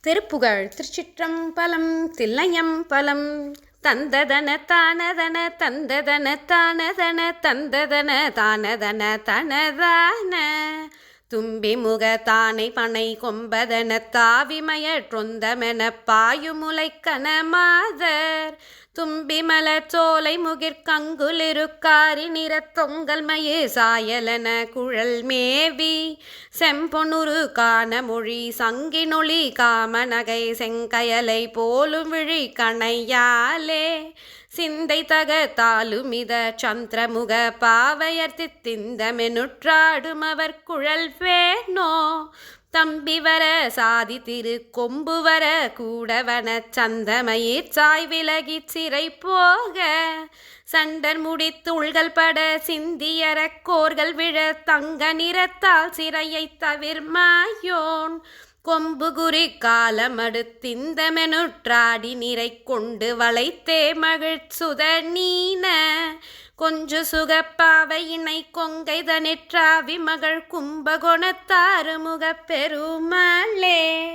திருப்புகழ் திருச்சிற்றம்பலம் தில்லையம் பலம் தந்ததன தானதன தந்ததன தானதன தந்ததன தானதன தனதான. தும்பி முக தானை பனை கொம்பதன தாவிமய தொந்தமென பாயுமுலை கனமாதர். தும்பி மலச்சோலை சோலை நிறத்தொங்கல் நிற மயே சாயலன குழல் மேவி. செம்பொனுரு காண மொழி சங்கினொளி காமநகை செங்கயலை போலும் விழி கணையாலே. சிந்தை தக தாலுமித சந்திரமுக பாவையர் தித்திந்தமெனுற்றாடும் அவர் குழல் வேணோ. தம்பி வர சாதி திரு கொம்பு வர கூடவன சந்தமயிர் சாய் விலகி சிறை போக. சண்டர் முடித்துள்கள் பட சிந்தியர கோர்கள் விழ தங்க நிறத்தால் சிறையை தவிர்மாயோன். கொம்பு குறி காலமடுத்திந்தமெனுற்றாடி நிறை கொண்டு வளைத்தே மகிழ்ச்சுத நீன. கொஞ்சு சுகப்பாவை இணை கொங்கை தனிற்றாவி மகள் கும்பகோணத்தாறு முகப் பெருமாளே